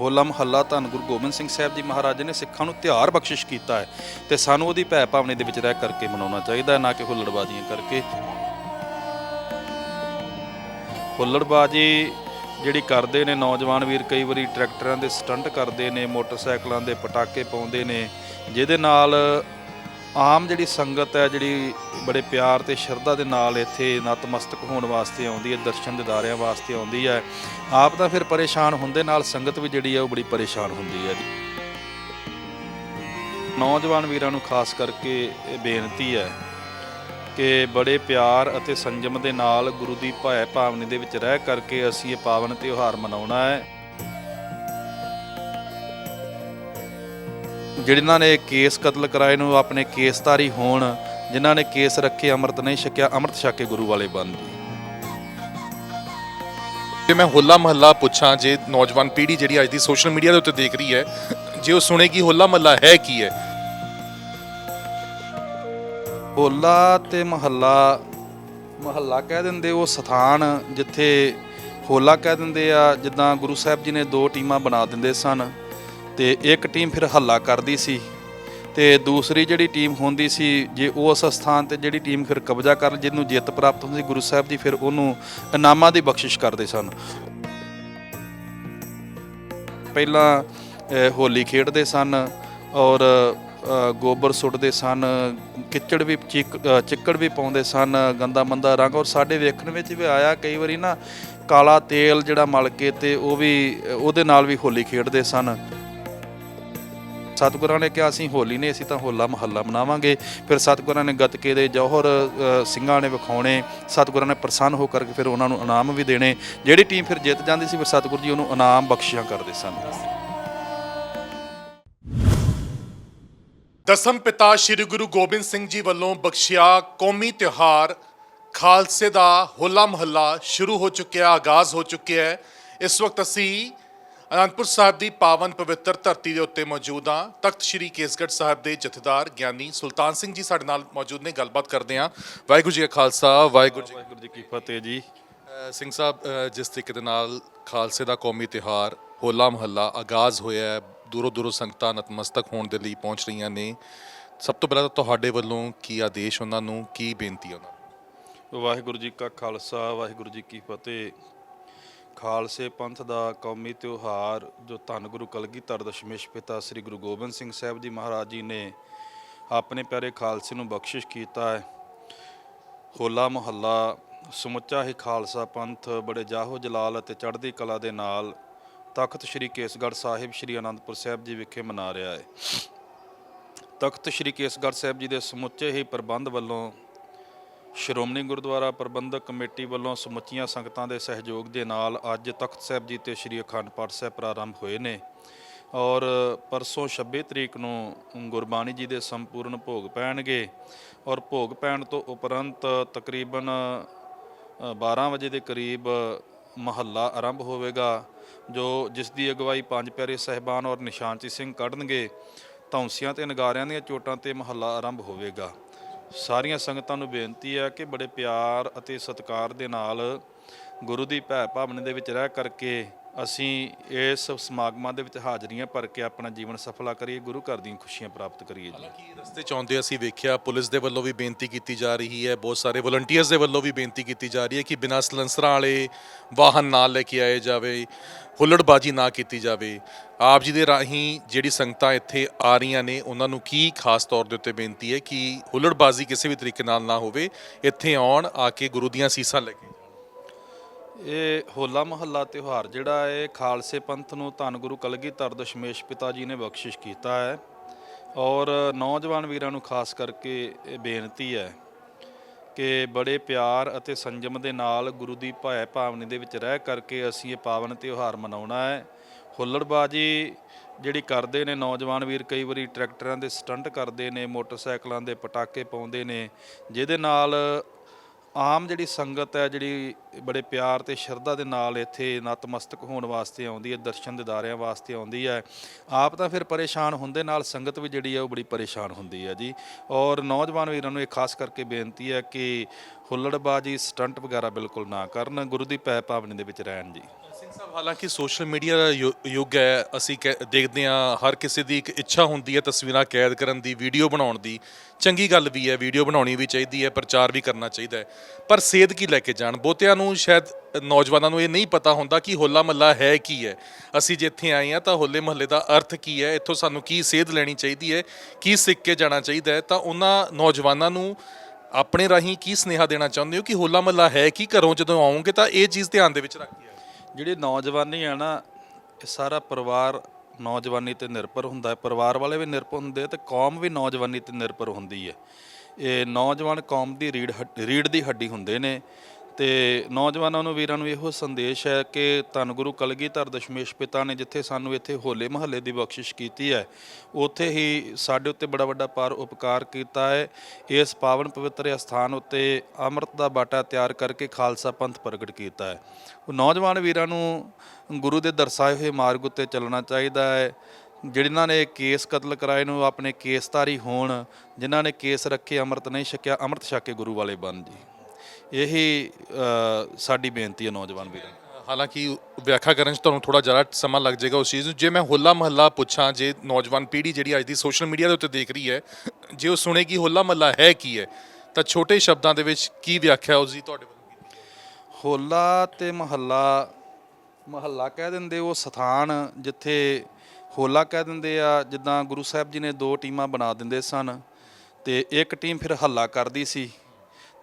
ਹੋਲਾ ਮਹੱਲਾ ਧੰਨ ਗੁਰੂ ਗੋਬਿੰਦ ਸਿੰਘ ਸਾਹਿਬ ਜੀ ਮਹਾਰਾਜ ਨੇ ਸਿੱਖਾਂ ਨੂੰ ਤਿਉਹਾਰ ਬਖਸ਼ਿਸ਼ ਕੀਤਾ ਹੈ ਤੇ ਸਾਨੂੰ ਉਹਦੀ ਭੈ ਭਾਵਨੇ ਦੇ ਵਿੱਚ ਰਹਿ ਕਰਕੇ ਮਨਾਉਣਾ ਚਾਹੀਦਾ ਨਾ ਕਿ ਹੁੱਲੜਬਾਜ਼ੀਆਂ ਕਰਕੇ। ਹੁੱਲੜਬਾਜ਼ੀ ਜਿਹੜੀ ਕਰਦੇ ਨੇ, ਨੌਜਵਾਨ ਵੀਰ ਕਈ ਵਾਰੀ ਟਰੈਕਟਰਾਂ ਦੇ ਸਟੰਟ ਕਰਦੇ ਨੇ, ਮੋਟਰਸਾਈਕਲਾਂ ਦੇ ਪਟਾਕੇ ਪਾਉਂਦੇ ਨੇ, ਜਿਹਦੇ ਨਾਲ ਆਮ ਜਿਹੜੀ ਸੰਗਤ ਹੈ, ਜਿਹੜੀ ਬੜੇ ਪਿਆਰ ਤੇ ਸ਼ਰਧਾ ਦੇ ਨਾਲ ਇੱਥੇ ਨਤਮਸਤਕ ਹੋਣ ਵਾਸਤੇ ਆਉਂਦੀ ਹੈ, ਦਰਸ਼ਨ ਦਿਦਾਰਿਆਂ ਵਾਸਤੇ ਆਉਂਦੀ ਹੈ, ਆਪ ਤਾਂ ਫਿਰ ਪਰੇਸ਼ਾਨ ਹੁੰਦੇ ਨਾਲ ਸੰਗਤ ਵੀ ਜਿਹੜੀ ਹੈ, ਉਹ ਬੜੀ ਪਰੇਸ਼ਾਨ ਹੁੰਦੀ ਹੈ ਨੌਜਵਾਨ ਵੀਰਾਂ ਨੂੰ ਖਾਸ ਕਰਕੇ ਇਹ ਬੇਨਤੀ ਹੈ ਕਿ ਬੜੇ ਪਿਆਰ ਅਤੇ ਸੰਜਮ ਦੇ ਨਾਲ ਗੁਰੂ ਦੀ ਭੈ ਭਾਵਨੀ ਦੇ ਵਿੱਚ ਰਹਿ ਕਰਕੇ ਅਸੀਂ ਇਹ ਪਾਵਨ ਤਿਉਹਾਰ ਮਨਾਉਣਾ ਹੈ। ਜਿਨ੍ਹਾਂ ਨੇ ਕੇਸ ਕਤਲ ਕਰਾਏ ਨੂੰ ਆਪਣੇ ਕੇਸਧਾਰੀ ਹੋਣ ਜਿਨ੍ਹਾਂ ਨੇ ਕੇਸ ਰੱਖੇ ਅੰਮ੍ਰਿਤ ਨਹੀਂ ਛਕਿਆ ਅੰਮ੍ਰਿਤ ਛਕ ਕੇ ਗੁਰੂ ਵਾਲੇ ਬਣ ਜੀ ਜੇ ਮੈਂ ਹੋਲਾ ਮਹੱਲਾ ਪੁੱਛਾਂ ਜੇ ਨੌਜਵਾਨ ਪੀੜ੍ਹੀ ਜਿਹੜੀ ਅੱਜ ਦੀ ਸੋਸ਼ਲ ਮੀਡੀਆ ਦੇ ਉੱਤੇ ਦੇਖ ਰਹੀ ਹੈ ਜੇ ਉਹ ਸੁਣੇਗੀ ਹੋਲਾ ਮਹੱਲਾ ਹੈ ਕੀ ਹੈ? ਹੋਲਾ ਤੇ ਮਹੱਲਾ ਮਹੱਲਾ ਕਹਿ ਦਿੰਦੇ ਉਹ ਸਥਾਨ ਜਿੱਥੇ ਹੋਲਾ ਕਹਿ ਦਿੰਦੇ ਆ ਜਿੱਦਾਂ ਗੁਰੂ ਸਾਹਿਬ ਜੀ ਨੇ ਦੋ ਟੀਮਾਂ ਬਣਾ ਦਿੰਦੇ ਸਨ। ਤੇ ਇੱਕ ਟੀਮ ਫਿਰ ਹੱਲਾ ਕਰਦੀ ਸੀ ਤੇ ਦੂਸਰੀ ਜਿਹੜੀ ਟੀਮ ਹੁੰਦੀ ਸੀ, ਜੇ ਉਸ ਸਥਾਨ ਤੇ ਜਿਹੜੀ ਟੀਮ ਫਿਰ ਕਬਜ਼ਾ ਕਰ ਜਿਹਨੂੰ ਜਿੱਤ ਪ੍ਰਾਪਤ ਹੁੰਦੀ ਸੀ, ਗੁਰੂ ਸਾਹਿਬ ਜੀ ਫਿਰ ਉਹਨੂੰ ਇਨਾਮਾਂ ਦੀ ਬਖਸ਼ਿਸ਼ ਕਰਦੇ ਸਨ। ਪਹਿਲਾਂ ਹੋਲੀ ਖੇਡਦੇ ਸਨ ਔਰ ਗੋਬਰ ਸੁੱਟਦੇ ਸਨ, ਕਿਚੜ ਵੀ ਚਿੱਕ- ਚਿੱਕੜ ਵੀ ਪਾਉਂਦੇ ਸਨ, ਗੰਦਾ ਮੰਦਾ ਰੰਗ ਔਰ ਸਾਡੇ ਵੇਖਣ ਵਿੱਚ ਵੀ ਆਇਆ ਕਈ ਵਾਰੀ ਨਾ ਕਾਲਾ ਤੇਲ ਜਿਹੜਾ ਮਲ ਕੇ ਤੇ ਉਹ ਵੀ, ਉਹਦੇ ਨਾਲ ਵੀ ਹੋਲੀ ਖੇਡਦੇ ਸਨ। ਸਤਿਗੁਰਾਂ ਨੇ ਕਿਹਾ, ਅਸੀਂ ਹੋਲੀ ਨੇ ਅਸੀਂ ਤਾਂ ਹੋਲਾ ਮਹੱਲਾ ਮਨਾਵਾਂਗੇ। ਫਿਰ ਸਤਿਗੁਰਾਂ ਨੇ ਗੱਤਕੇ ਦੇ ਜੋਹਰ ਸਿੰਘਾਂ ਨੇ ਵਿਖਾਉਣੇ, ਸਤਿਗੁਰਾਂ ਨੇ ਪ੍ਰਸੰਨ ਹੋ ਕਰਕੇ ਫਿਰ ਉਹਨਾਂ ਨੂੰ ਇਨਾਮ ਵੀ ਦੇਣੇ। ਜਿਹੜੀ ਟੀਮ ਫਿਰ ਜਿੱਤ ਜਾਂਦੀ ਸੀ, ਫਿਰ ਸਤਿਗੁਰੂ ਜੀ ਉਹਨੂੰ ਇਨਾਮ ਬਖਸ਼ਿਸ਼ਾਂ ਕਰਦੇ ਸਨ। ਦਸਮ ਪਿਤਾ ਸ੍ਰੀ ਗੁਰੂ ਗੋਬਿੰਦ ਸਿੰਘ ਜੀ ਵੱਲੋਂ ਬਖਸ਼ਿਆ ਕੌਮੀ ਤਿਉਹਾਰ, ਖਾਲਸੇ ਦਾ ਹੋਲਾ ਮਹੱਲਾ ਸ਼ੁਰੂ ਹੋ ਚੁੱਕਿਆ, ਆਗਾਜ਼ ਹੋ ਚੁੱਕਿਆ ਹੈ। ਇਸ ਵਕਤ ਅਸੀਂ ਅਨੰਦਪੁਰ ਸਾਹਿਬ ਦੀ ਪਾਵਨ ਪਵਿੱਤਰ ਧਰਤੀ ਦੇ ਉੱਤੇ ਮੌਜੂਦ ਹਾਂ। ਤਖਤ ਸ੍ਰੀ ਕੇਸਗੜ੍ਹ ਸਾਹਿਬ ਦੇ ਜਥੇਦਾਰ ਗਿਆਨੀ ਸੁਲਤਾਨ ਸਿੰਘ ਜੀ ਸਾਡੇ ਨਾਲ ਮੌਜੂਦ ਨੇ ਗੱਲਬਾਤ ਕਰਦੇ ਹਾਂ। ਵਾਹਿਗੁਰੂ ਜੀ ਕਾ ਖਾਲਸਾ ਵਾਹਿਗੁਰੂ ਜੀ ਵਾਹਿਗੁਰੂ ਜੀ ਕੀ ਫਤਿਹ ਜੀ। ਸਿੰਘ ਸਾਹਿਬ ਜਿਸ ਤਰੀਕੇ ਦੇ ਨਾਲ ਖਾਲਸੇ ਦਾ ਕੌਮੀ ਤਿਉਹਾਰ ਹੋਲਾ ਮਹੱਲਾ ਆਗਾਜ਼ ਹੋਇਆ ਹੈ ਦੂਰੋਂ ਦੂਰੋਂ ਸੰਗਤਾਂ ਨਤਮਸਤਕ ਹੋਣ ਦੇ ਲਈ ਪਹੁੰਚ ਰਹੀਆਂ ਨੇ। ਸਭ ਤੋਂ ਪਹਿਲਾਂ ਤਾਂ ਤੁਹਾਡੇ ਵੱਲੋਂ ਕੀ ਆਦੇਸ਼ ਉਹਨਾਂ ਨੂੰ ਕੀ ਬੇਨਤੀ ਉਹਨਾਂ ਨੂੰ? ਵਾਹਿਗੁਰੂ ਜੀ ਕਾ ਖਾਲਸਾ ਵਾਹਿਗੁਰੂ ਜੀ ਕੀ ਫਤਿਹ। ਖਾਲਸੇ ਪੰਥ ਦਾ ਕੌਮੀ ਤਿਉਹਾਰ, ਜੋ ਧੰਨ ਗੁਰੂ ਕਲਗੀਧਰ ਦਸ਼ਮੇਸ਼ ਪਿਤਾ ਸ੍ਰੀ ਗੁਰੂ ਗੋਬਿੰਦ ਸਿੰਘ ਸਾਹਿਬ ਜੀ ਮਹਾਰਾਜ ਜੀ ਨੇ ਆਪਣੇ ਪਿਆਰੇ ਖਾਲਸੇ ਨੂੰ ਬਖਸ਼ਿਸ਼ ਕੀਤਾ ਹੈ। ਹੋਲਾ ਮੁਹੱਲਾ, ਸਮੁੱਚਾ ਹੀ ਖਾਲਸਾ ਪੰਥ, ਬੜੇ ਜਾਹੋ ਜਲਾਲ ਅਤੇ ਚੜ੍ਹਦੀ ਕਲਾ ਦੇ ਨਾਲ ਤਖਤ ਸ੍ਰੀ ਕੇਸਗੜ੍ਹ ਸਾਹਿਬ ਸ੍ਰੀ ਅਨੰਦਪੁਰ ਸਾਹਿਬ ਜੀ ਵਿਖੇ ਮਨਾ ਰਿਹਾ ਹੈ। ਤਖਤ ਸ੍ਰੀ ਕੇਸਗੜ੍ਹ ਸਾਹਿਬ ਜੀ ਦੇ ਸਮੁੱਚੇ ਹੀ ਪ੍ਰਬੰਧ ਵੱਲੋਂ ਸ਼੍ਰੋਮਣੀ ਗੁਰਦੁਆਰਾ ਪ੍ਰਬੰਧਕ ਕਮੇਟੀ ਵੱਲੋਂ ਸਮੁੱਚੀਆਂ ਸੰਗਤਾਂ ਦੇ ਸਹਿਯੋਗ ਦੇ ਨਾਲ ਅੱਜ ਤਖਤ ਸਾਹਿਬ ਜੀ ਤੇ ਸ੍ਰੀ ਅਖੰਡ ਪਾਠ ਸਾਹਿਬ ਪ੍ਰਾਰੰਭ ਹੋਏ ਨੇ। ਔਰ ਪਰਸੋਂ 26 ਤਰੀਕ ਨੂੰ ਗੁਰਬਾਣੀ ਜੀ ਦੇ ਸੰਪੂਰਨ ਭੋਗ ਪੈਣਗੇ। ਔਰ ਭੋਗ ਪੈਣ ਤੋਂ ਉਪਰੰਤ ਤਕਰੀਬਨ ਅ, 12 ਵਜੇ ਦੇ ਕਰੀਬ ਮਹੱਲਾ ਆਰੰਭ ਹੋਵੇਗਾ ਜੋ ਜਿਸ ਦੀ ਅਗਵਾਈ ਪੰਜ ਪਿਆਰੇ ਸਹਿਬਾਨ ਔਰ ਨਿਸ਼ਾਨਚੀ ਸਿੰਘ ਕੱਢਣਗੇ। ਧੌਂਸੀਆਂ ਤੇ ਨਗਾਰਿਆਂ ਦੀਆਂ ਚੋਟਾਂ ਤੇ ਮਹੱਲਾ ਆਰੰਭ ਹੋਵੇਗਾ। ਸਾਰੀਆਂ ਸੰਗਤਾਂ ਨੂੰ ਬੇਨਤੀ ਹੈ ਕਿ ਬੜੇ ਪਿਆਰ ਅਤੇ ਸਤਿਕਾਰ ਦੇ ਨਾਲ ਗੁਰੂ ਦੀ ਭੈ ਭਾਵਨਾ ਦੇ ਵਿੱਚ ਰਹਿ ਕਰਕੇ ਅਸੀਂ ਇਸ ਸਮਾਗਮਾਂ ਦੇ ਵਿੱਚ ਹਾਜ਼ਰੀਆਂ ਭਰ ਕੇ ਆਪਣਾ ਜੀਵਨ ਸਫਲਾ ਕਰੀਏ, ਗੁਰੂ ਘਰ ਦੀਆਂ ਖੁਸ਼ੀਆਂ ਪ੍ਰਾਪਤ ਕਰੀਏ ਜੀ। ਕੀ ਰਸਤੇ ਚ ਆਉਂਦੇ ਅਸੀਂ ਵੇਖਿਆ, ਪੁਲਿਸ ਦੇ ਵੱਲੋਂ ਵੀ ਬੇਨਤੀ ਕੀਤੀ ਜਾ ਰਹੀ ਹੈ, ਬਹੁਤ ਸਾਰੇ ਵਲੰਟੀਅਰਸ ਦੇ ਵੱਲੋਂ ਵੀ ਬੇਨਤੀ ਕੀਤੀ ਜਾ ਰਹੀ ਹੈ ਕਿ ਬਿਨਾਂ ਸਲੈਂਸਰਾਂ ਵਾਲੇ ਵਾਹਨ ਨਾਲ ਲੈ ਕੇ ਆਏ ਜਾਵੇ, ਹੁੱਲੜਬਾਜੀ ਨਾ ਕੀਤੀ ਜਾਵੇ। ਆਪ ਜੀ ਦੇ ਰਾਹੀਂ ਜਿਹੜੀ ਸੰਗਤਾਂ ਇੱਥੇ ਆ ਰਹੀਆਂ ਨੇ, ਉਹਨਾਂ ਨੂੰ ਕੀ ਖਾਸ ਤੌਰ ਦੇ ਉੱਤੇ ਬੇਨਤੀ ਹੈ ਕਿ ਹੁੱਲੜਬਾਜੀ ਕਿਸੇ ਵੀ ਤਰੀਕੇ ਨਾਲ ਨਾ ਹੋਵੇ, ਇੱਥੇ ਆਉਣ, ਆ ਕੇ ਗੁਰੂ ਦੀਆਂ ਸੀਸਾਂ ਲੈ ਕੇ। ਇਹ ਹੋਲਾ ਮਹੱਲਾ ਤਿਉਹਾਰ ਜਿਹੜਾ ਹੈ ਖਾਲਸੇ ਪੰਥ ਨੂੰ ਧੰਨ ਗੁਰੂ ਕਲਗੀਧਰ ਦਸ਼ਮੇਸ਼ ਪਿਤਾ ਜੀ ਨੇ ਬਖਸ਼ਿਸ਼ ਕੀਤਾ ਹੈ ਔਰ ਨੌਜਵਾਨ ਵੀਰਾਂ ਨੂੰ ਖਾਸ ਕਰਕੇ ਇਹ ਬੇਨਤੀ ਹੈ ਕਿ ਬੜੇ ਪਿਆਰ ਅਤੇ ਸੰਜਮ ਦੇ ਨਾਲ ਗੁਰੂ ਦੀ ਭੈ ਭਾਵਨੀ ਦੇ ਵਿੱਚ ਰਹਿ ਕਰਕੇ ਅਸੀਂ ਇਹ ਪਾਵਨ ਤਿਉਹਾਰ ਮਨਾਉਣਾ ਹੈ। ਹੁੱਲੜਬਾਜੀ ਜਿਹੜੀ ਕਰਦੇ ਨੇ ਨੌਜਵਾਨ ਵੀਰ, ਕਈ ਵਾਰੀ ਟਰੈਕਟਰਾਂ ਦੇ ਸਟੰਟ ਕਰਦੇ ਨੇ, ਮੋਟਰਸਾਈਕਲਾਂ ਦੇ ਪਟਾਕੇ ਪਾਉਂਦੇ ਨੇ, ਜਿਹਦੇ ਨਾਲ ਆਮ ਜਿਹੜੀ ਸੰਗਤ ਹੈ, ਜਿਹੜੀ ਬੜੇ ਪਿਆਰ ਤੇ ਸ਼ਰਧਾ ਦੇ ਨਾਲ ਇੱਥੇ ਨਤਮਸਤਕ ਹੋਣ ਵਾਸਤੇ ਆਉਂਦੀ ਹੈ, ਦਰਸ਼ਨ ਦਿਦਾਰਿਆਂ ਵਾਸਤੇ ਆਉਂਦੀ ਹੈ, ਆਪ ਤਾਂ ਫਿਰ ਪਰੇਸ਼ਾਨ ਹੁੰਦੇ ਨਾਲ ਸੰਗਤ ਵੀ ਜਿਹੜੀ ਹੈ ਉਹ ਬੜੀ ਪਰੇਸ਼ਾਨ ਹੁੰਦੀ ਹੈ ਜੀ। ਔਰ ਨੌਜਵਾਨ ਵੀਰਾਂ ਨੂੰ ਇਹ ਖਾਸ ਕਰਕੇ ਬੇਨਤੀ ਹੈ ਕਿ ਹੁੱਲੜਬਾਜੀ, ਸਟੰਟ ਵਗੈਰਾ ਬਿਲਕੁਲ ਨਾ ਕਰਨ, ਗੁਰੂ ਦੀ ਪੈ ਭਾਵਨੇ ਦੇ ਵਿੱਚ ਰਹਿਣ ਜੀ। ਸਿੰਘ ਹਾਲਾਂਕਿ ਸੋਸ਼ਲ ਮੀਡੀਆ ਦਾ ਯੁ- ਯੁੱਗ ਹੈ, ਅਸੀਂ ਕਹਿ- ਦੇਖਦੇ ਹਾਂ, ਹਰ ਕਿਸੇ ਦੀ ਇੱਕ ਇੱਛਾ ਹੁੰਦੀ ਹੈ ਤਸਵੀਰਾਂ ਕੈਦ ਕਰਨ ਦੀ, ਵੀਡੀਓ ਬਣਾਉਣ ਦੀ। ਚੰਗੀ ਗੱਲ ਵੀ ਹੈ, ਵੀਡੀਓ ਬਣਾਉਣੀ ਵੀ ਚਾਹੀਦੀ ਹੈ, ਪ੍ਰਚਾਰ ਵੀ ਕਰਨਾ ਚਾਹੀਦਾ ਹੈ। ਪਰ ਸੇਧ ਕੀ ਲੈ ਕੇ ਜਾਣ? ਬਹੁਤਿਆਂ ਨੂੰ ਸ਼ਾਇਦ ਨੌਜਵਾਨਾਂ ਨੂੰ ਇਹ ਨਹੀਂ ਪਤਾ ਹੁੰਦਾ ਕਿ ਹੋਲਾ ਮਹੱਲਾ ਹੈ ਕੀ ਹੈ। ਅਸੀਂ ਜੇ ਇੱਥੇ ਆਏ ਹਾਂ ਤਾਂ ਹੋਲੇ ਮਹੱਲੇ ਦਾ ਅਰਥ ਕੀ ਹੈ? ਇੱਥੋਂ ਸਾਨੂੰ ਕੀ ਸੇਧ ਲੈਣੀ ਚਾਹੀਦੀ ਹੈ? ਕੀ ਸਿੱਖ ਕੇ ਜਾਣਾ ਚਾਹੀਦਾ ਹੈ? ਤਾਂ ਉਹਨਾਂ ਨੌਜਵਾਨਾਂ ਨੂੰ ਆਪਣੇ ਰਾਹੀਂ ਕੀ ਸੁਨੇਹਾ ਦੇਣਾ ਚਾਹੁੰਦੇ ਹੋ ਕਿ ਹੋਲਾ ਮਹੱਲਾ ਹੈ ਕੀ? ਘਰੋਂ ਜਦੋਂ ਆਉਂਗੇ ਤਾਂ ਇਹ ਚੀਜ਼ ਧਿਆਨ ਦੇ ਵਿੱਚ ਰੱਖ ਕੇ ਜਿਹੜੀ ਨੌਜਵਾਨੀ ਆ ਨਾ, ਇਹ ਸਾਰਾ ਪਰਿਵਾਰ ਨੌਜਵਾਨੀ ਤੇ ਨਿਰਭਰ ਹੁੰਦਾ ਹੈ। ਪਰਿਵਾਰ ਵਾਲੇ ਵੀ ਨਿਰਭਰ ਹੁੰਦੇ ਆ ਤੇ ਕੌਮ ਵੀ ਨੌਜਵਾਨੀ ਤੇ ਨਿਰਭਰ ਹੁੰਦੀ ਹੈ। ਇਹ ਨੌਜਵਾਨ ਕੌਮ ਦੀ ਰੀੜ ਹੱਡ- ਰੀੜ ਦੀ ਹੱਡੀ ਹੁੰਦੇ ਨੇ। ਤੇ ਨੌਜਵਾਨਾਂ ਨੂੰ, ਵੀਰਾਂ ਨੂੰ ਇਹੋ ਸੰਦੇਸ਼ ਹੈ ਕਿ ਧੰਨ ਗੁਰੂ ਕਲਗੀਧਰ ਦਸ਼ਮੇਸ਼ ਪਿਤਾ ਨੇ ਜਿੱਥੇ ਸਾਨੂੰ ਇੱਥੇ ਹੋਲੇ ਮਹੱਲੇ ਦੀ ਬਖਸ਼ਿਸ਼ ਕੀਤੀ ਹੈ, ਉੱਥੇ ਹੀ ਸਾਡੇ ਉੱਤੇ ਬੜਾ ਵੱਡਾ ਪਾਰ ਉਪਕਾਰ ਕੀਤਾ ਹੈ। ਇਸ ਪਾਵਨ ਪਵਿੱਤਰ ਅਸਥਾਨ ਉੱਤੇ ਅੰਮ੍ਰਿਤ ਦਾ ਬਾਟਾ ਤਿਆਰ ਕਰਕੇ ਖਾਲਸਾ ਪੰਥ ਪ੍ਰਗਟ ਕੀਤਾ ਹੈ। ਉਹ ਨੌਜਵਾਨ ਵੀਰਾਂ ਨੂੰ ਗੁਰੂ ਦੇ ਦਰਸਾਏ ਹੋਏ ਮਾਰਗ ਉੱਤੇ ਚੱਲਣਾ ਚਾਹੀਦਾ ਹੈ। ਜਿਨ੍ਹਾਂ ਨੇ ਕੇਸ ਕਤਲ ਕਰਾਏ ਨੂੰ, ਆਪਣੇ ਕੇਸਧਾਰੀ ਹੋਣ, ਜਿਨ੍ਹਾਂ ਨੇ ਕੇਸ ਰੱਖੇ, ਅੰਮ੍ਰਿਤ ਨਹੀਂ ਛਕਿਆ, ਅੰਮ੍ਰਿਤ ਛਕ ਕੇ ਗੁਰੂ ਵਾਲੇ ਬਣ ਜੀ। ਇਹੀ ਸਾਡੀ ਬੇਨਤੀ ਹੈ ਨੌਜਵਾਨ ਵੀਰਾਂ ਨੂੰ। ਹਾਲਾਂਕਿ ਵਿਆਖਿਆ ਕਰਨ 'ਚ ਤੁਹਾਨੂੰ ਥੋੜਾ ਜ਼ਿਆਦਾ ਸਮਾਂ ਲੱਗ ਜਾਏਗਾ ਉਸ ਚੀਜ਼ ਨੂੰ। ਜੇ ਮੈਂ ਹੋਲਾ ਮਹੱਲਾ ਪੁੱਛਾਂ ਜੇ ਨੌਜਵਾਨ ਪੀੜ੍ਹੀ ਜਿਹੜੀ ਅੱਜ ਦੀ ਸੋਸ਼ਲ ਮੀਡੀਆ ਦੇ ਉੱਤੇ ਦੇਖ ਰਹੀ ਹੈ ਜੇ ਉਹ ਸੁਣੇਗੀ ਹੋਲਾ ਮਹੱਲਾ ਹੈ ਕੀ ਹੈ ਤਾਂ ਛੋਟੇ ਸ਼ਬਦਾਂ ਦੇ ਵਿੱਚ ਕੀ ਵਿਆਖਿਆ ਉਸ ਦੀ ਤੁਹਾਡੇ ਵੱਲੋਂ? ਕੀਤੀ ਹੋਲਾ ਤੇ ਮਹੱਲਾ ਮਹੱਲਾ ਕਹਿ ਦਿੰਦੇ ਉਹ ਸਥਾਨ ਜਿੱਥੇ ਹੋਲਾ ਕਹਿ ਦਿੰਦੇ ਆ ਜਿੱਦਾਂ ਗੁਰੂ ਸਾਹਿਬ ਜੀ ਨੇ ਦੋ ਟੀਮਾਂ ਬਣਾ ਦਿੰਦੇ ਸਨ ਤੇ ਇੱਕ ਟੀਮ ਫਿਰ ਹੱਲਾ ਕਰਦੀ ਸੀ।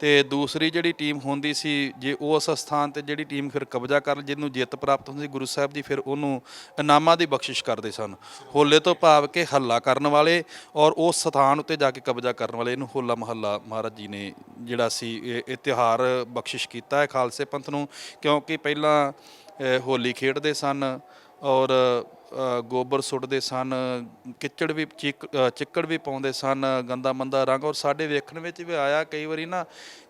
ਤੇ ਦੂਸਰੀ ਜਿਹੜੀ ਟੀਮ ਹੁੰਦੀ ਸੀ, ਜੇ ਉਸ ਸਥਾਨ ਤੇ ਜਿਹੜੀ ਟੀਮ ਫਿਰ ਕਬਜ਼ਾ ਕਰ ਜਿਹਨੂੰ ਜਿੱਤ ਪ੍ਰਾਪਤ ਹੁੰਦੀ ਸੀ ਗੁਰੂ ਸਾਹਿਬ ਜੀ, ਫਿਰ ਉਹਨੂੰ ਇਨਾਮਾਂ ਦੀ ਬਖਸ਼ਿਸ਼ ਕਰਦੇ ਸਨ। ਹੋਲੇ ਤੋਂ ਭਾਵ ਕਿ ਹੱਲਾ ਕਰਨ ਵਾਲੇ ਔਰ ਉਸ ਸਥਾਨ ਉੱਤੇ ਜਾ ਕੇ ਕਬਜ਼ਾ ਕਰਨ ਵਾਲੇ ਇਹਨੂੰ ਹੋਲਾ ਮਹੱਲਾ ਮਹਾਰਾਜ ਜੀ ਨੇ ਜਿਹੜਾ ਸੀ, ਇਹ ਇਹ ਤਿਉਹਾਰ ਬਖਸ਼ਿਸ਼ ਕੀਤਾ ਹੈ ਖਾਲਸੇ ਪੰਥ ਨੂੰ, ਕਿਉਂਕਿ ਪਹਿਲਾਂ ਹੋਲੀ ਖੇਡਦੇ ਸਨ ਔਰ ਗੋਬਰ ਸੁੱਟਦੇ ਸਨ, ਕਿਚੜ ਵੀ ਚਿੱਕ- ਚਿੱਕੜ ਵੀ ਪਾਉਂਦੇ ਸਨ, ਗੰਦਾ ਮੰਦਾ ਰੰਗ ਔਰ ਸਾਡੇ ਵੇਖਣ ਵਿੱਚ ਵੀ ਆਇਆ ਕਈ ਵਾਰੀ ਨਾ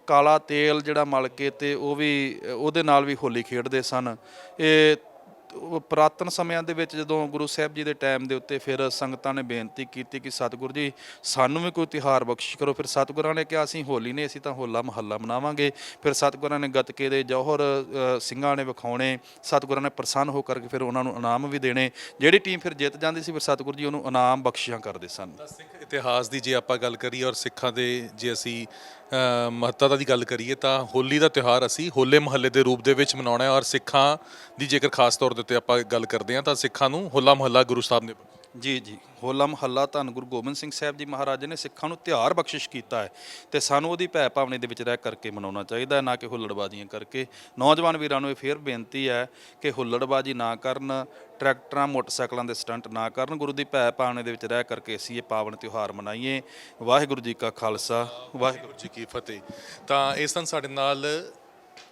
ਕਾਲਾ ਤੇਲ ਜਿਹੜਾ ਮਲ ਕੇ ਤੇ ਉਹ ਵੀ, ਉਹਦੇ ਨਾਲ ਵੀ ਹੋਲੀ ਖੇਡਦੇ ਸਨ। ਇਹ ਪੁਰਾਤਨ ਸਮਿਆਂ ਦੇ ਵਿੱਚ ਜਦੋਂ ਗੁਰੂ ਸਾਹਿਬ ਜੀ ਦੇ ਟਾਈਮ ਦੇ ਉੱਤੇ ਫਿਰ ਸੰਗਤਾਂ ਨੇ ਬੇਨਤੀ ਕੀਤੀ ਕਿ ਸਤਿਗੁਰੂ ਜੀ, ਸਾਨੂੰ ਵੀ ਕੋਈ ਤਿਹਾਰ ਬਖਸ਼ਿਸ਼ ਕਰੋ। ਫਿਰ ਸਤਿਗੁਰਾਂ ਨੇ ਕਿਹਾ, ਅਸੀਂ ਹੋਲੀ ਨਹੀਂ, ਅਸੀਂ ਤਾਂ ਹੋਲਾ ਮਹੱਲਾ ਮਨਾਵਾਂਗੇ। ਫਿਰ ਸਤਿਗੁਰਾਂ ਨੇ ਗੱਤਕੇ ਦੇ ਜੌਹਰ ਸਿੰਘਾਂ ਨੇ ਵਿਖਾਉਣੇ। ਸਤਿਗੁਰਾਂ ਨੇ ਪ੍ਰਸੰਨ ਹੋ ਕਰਕੇ ਫਿਰ ਉਹਨਾਂ ਨੂੰ ਇਨਾਮ ਵੀ ਦੇਣੇ। ਜਿਹੜੀ ਟੀਮ ਫਿਰ ਜਿੱਤ ਜਾਂਦੀ ਸੀ, ਫਿਰ ਸਤਿਗੁਰੂ ਜੀ ਉਹਨੂੰ ਇਨਾਮ ਬਖਸ਼ਿਸ਼ਾਂ ਕਰਦੇ ਸਨ। ਸਿੱਖ ਇਤਿਹਾਸ ਦੀ ਜੇ ਆਪਾਂ ਗੱਲ ਕਰੀਏ ਔਰ ਸਿੱਖਾਂ ਦੇ ਜੇ ਅਸੀਂ ਮਹੱਤਤਾ ਦੀ ਗੱਲ ਕਰੀਏ ਤਾਂ ਹੋਲੀ ਦਾ ਤਿਉਹਾਰ ਅਸੀਂ ਹੋਲੇ ਮਹੱਲੇ ਦੇ ਰੂਪ ਦੇ ਵਿੱਚ ਮਨਾਉਣਾ ਹੈ ਔਰ ਸਿੱਖਾਂ ਦੀ ਜੇਕਰ ਖਾਸ ਤੌਰ ਦੇ ਉੱਤੇ ਆਪਾਂ ਗੱਲ ਕਰਦੇ ਹਾਂ ਤਾਂ ਸਿੱਖਾਂ ਨੂੰ ਹੋਲਾ ਮਹੱਲਾ ਗੁਰੂ ਸਾਹਿਬ ਨੇ ਜੀ ਜੀ। ਹੋਲਾ ਮਹੱਲਾ ਧੰਨ ਗੁਰੂ ਗੋਬਿੰਦ ਸਿੰਘ ਸਾਹਿਬ ਜੀ ਮਹਾਰਾਜ ਨੇ ਸਿੱਖਾਂ ਨੂੰ ਤਿਉਹਾਰ ਬਖਸ਼ਿਸ਼ ਕੀਤਾ ਹੈ ਤੇ ਸਾਨੂੰ ਉਹਦੀ ਭੈ ਭਾਵਨੇ ਦੇ ਵਿੱਚ ਰਹਿ ਕਰਕੇ ਮਨਾਉਣਾ ਚਾਹੀਦਾ ਹੈ, ਨਾ ਕਿ ਹੁੱਲੜਬਾਜ਼ੀਆਂ ਕਰਕੇ। ਨੌਜਵਾਨ ਵੀਰਾਂ ਨੂੰ ਇਹ ਫੇਰ ਬੇਨਤੀ ਹੈ ਕਿ ਹੁੱਲੜਬਾਜ਼ੀ ਨਾ ਕਰਨ, ਟਰੈਕਟਰਾਂ, ਮੋਟਰਸਾਈਕਲਾਂ ਦੇ ਸਟੰਟ ਨਾ ਕਰਨ, ਗੁਰੂ ਦੀ ਭੈ ਭਾਵਨੇ ਦੇ ਵਿੱਚ ਰਹਿ ਕਰਕੇ ਅਸੀਂ ਇਹ ਪਾਵਨ ਤਿਉਹਾਰ ਮਨਾਈਏ। ਵਾਹਿਗੁਰੂ ਜੀ ਕਾ ਖਾਲਸਾ। ਵਾਹਿਗੁਰੂ ਜੀ ਕੀ ਫਤਿਹ। ਤਾਂ ਇਸ ਦਿਨ ਸਾਡੇ ਨਾਲ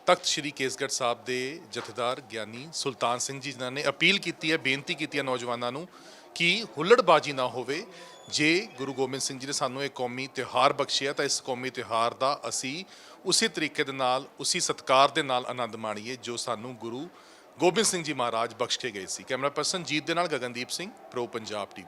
ਤਖਤ ਸ੍ਰੀ ਕੇਸਗੜ੍ਹ ਸਾਹਿਬ ਦੇ ਜਥੇਦਾਰ ਗਿਆਨੀ ਸੁਲਤਾਨ ਸਿੰਘ ਜੀ, ਜਿਨ੍ਹਾਂ ਨੇ ਅਪੀਲ ਕੀਤੀ ਹੈ, ਬੇਨਤੀ ਕੀਤੀ ਹੈ ਨੌਜਵਾਨਾਂ ਨੂੰ ਕਿ ਹੁੱਲੜਬਾਜੀ ਨਾ ਹੋਵੇ। ਜੇ ਗੁਰੂ ਗੋਬਿੰਦ ਸਿੰਘ ਜੀ ਨੇ ਸਾਨੂੰ ਇਹ ਕੌਮੀ ਤਿਉਹਾਰ ਬਖਸ਼ਿਆ, ਤਾਂ ਇਸ ਕੌਮੀ ਤਿਉਹਾਰ ਦਾ ਅਸੀਂ ਉਸੇ ਤਰੀਕੇ ਦੇ ਨਾਲ, ਉਸੇ ਸਤਕਾਰ ਦੇ ਨਾਲ ਆਨੰਦ ਮਾਣੀਏ, ਜੋ ਸਾਨੂੰ ਗੁਰੂ ਗੋਬਿੰਦ ਸਿੰਘ ਜੀ ਮਹਾਰਾਜ ਬਖਸ਼ ਕੇ ਗਏ ਸੀ। ਕੈਮਰਾ ਪਰਸਨ ਜੀਤ ਦੇ ਨਾਲ ਗਗਨਦੀਪ ਸਿੰਘ, ਪ੍ਰੋ ਪੰਜਾਬ ਟੀਵੀ